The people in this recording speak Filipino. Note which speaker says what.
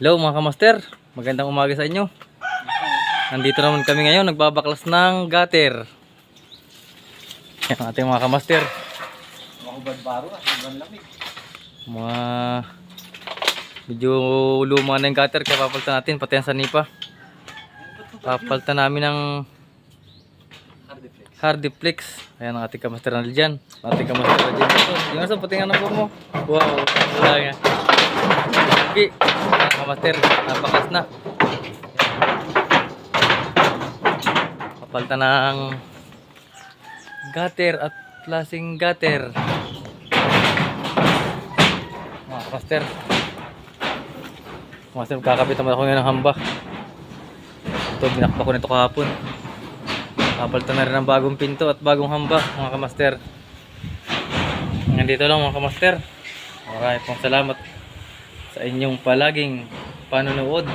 Speaker 1: Hello mga kamaster, magandang umaga sa inyo. Nandito naman kami ngayon, nagbabaklas ng gutter. Yan ating mga kamaster.
Speaker 2: Makubad baro ah, sobrang lamig.
Speaker 1: Mga medyo luma na yung gutter kaya papalitan natin pati ang sanipa. Papalitan namin ng
Speaker 2: Hardiflex.
Speaker 1: Hardiflex. Ayan ang ating kamaster na dyan. Ating kamaster na dyan. Yung nasa patingan ng mo. Wow, wala nga. Okay, ayan kamaster, napakas na. Papalitan ng gutter at plasing gutter. Mga kamaster. Kamaster, kakapit naman ako ng hamba. Ito, binakba ko nito kahapon. Kapalitan na rin ang bagong pinto at bagong hamba mga kamaster. Nandito lang mga kamaster. Maraming pong salamat sa inyong palaging panonood.